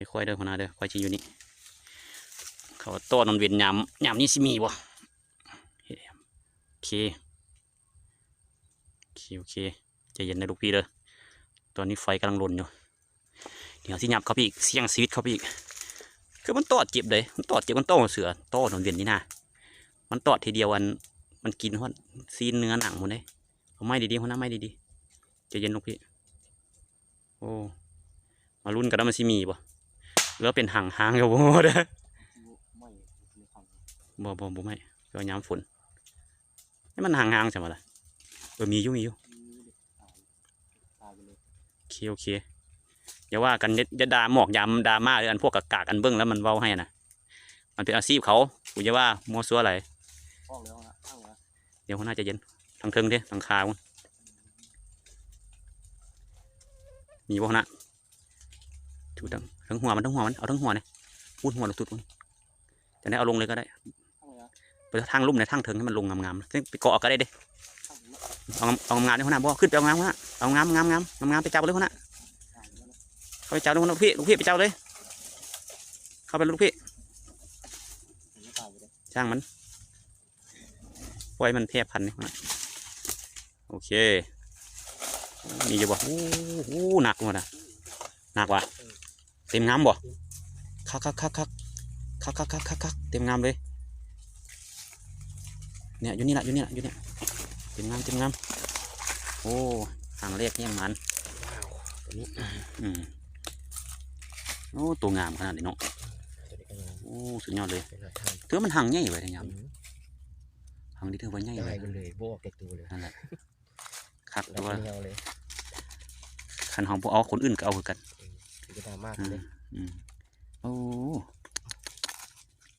ไม่ค่อยเด้อหัวหน้าเด้อค่อยชิอยู่นี่เขาต้นอนเวียนยามยามนี้สิมีบ่โอเคโอเคโอเคใจเย็นนะลูกพี่เด้อตอนนี้ไฟกำลังรนอยู่เดี๋ยวสิยับเขาไปอีกเสี่ยงชีวิตเขาไปอีกคือมันตอดเจ็บเลยมันตอดเจ็บมันโต้เสือโต้นอนเวียนนี่นะมันตอดทีเดียวอันมันกินฮอดซีนเนื้อหนังหมดเลยเอาไม้ดีๆหัวหน้าไม้ดีๆใจเย็นลูกพี่โอ้มาลุ้นกันว่ามันสิมีบ่ แล้วเป็นหางหางๆกับบ่เด้อไม่ไม่ทำบ่บ่บ่ไม่ก็ย้ำฝนนี่มันหางหางๆใช่ไหมล่ะเออมีอยู่มีอยู่ตายตายไปเลยโอเคโอเคอย่าว่ากันอย่าอย่าด่าหมอกยำดราม่าหรืออันพวกกากากๆอันเบิ้งแล้วมันเว้าให้นะมันเป็นอาชีพเขากูจะว่ามัวซัวอะไรออกแล้วนะอ้างแล้วเดี๋ยวเขาน่าจะเย็นทางเทิงเด้ทางคาวุ้นมีบ่นะ ถูทั้งทั้งหัวมันทั้งหัวมันเอาทั้งหัวเนี่ยพูดหัวหรือทุดจะได้เอาลงเลยก็ได้ไปทางลุ่มในทางเทิงให้มันลงงามๆซึ่งไปเกาะก็ได้เด้อ้างแล้วเอาเอางามๆในหัวหน้าบ่ขึ้นไปเอางามหัวหน้าเอางามงามงามงามงามไปจับเลยหัวหน้าอ้นเข้าไปจับเลยหัวหน้าลูกพี่ลูกพี่ไปจับเลย เข้าไปลยลูกพี่ช่างมันปล่อยมันแพร่พันธุ์นี่หัวหน้าโอเคนี่อยู่บ่โอ้โหหนักหัวหน้าหนักว่ะ เต็มงามบ่คักคักคักคักคักคักคักคักคักเต็มงามเลยเนี่ยอยู่นี่แหละอยู่นี่แหละอยู่เนี่ยเต็มงามเต็มงามโอ้หางเรียกยังมันว้าวตัวนี้อืมโอ้ตัวงามขนาดนี้เนาะตัวนี้ก็ยังโอ้สุดยอดเลยเป็นหลักฐานเถือมันหังใหญ่เลยนะยามอืมหังที่เถือว่าใหญ่ได้เลยไปเลยโบกเก็บตัวเลยนั่นแหละคักแล้แต่วว่าก็เงาเลยคันห้องพวกเอาคนอื่นก็เอาคือกัน ก็ได้มากเลย อืมโอ้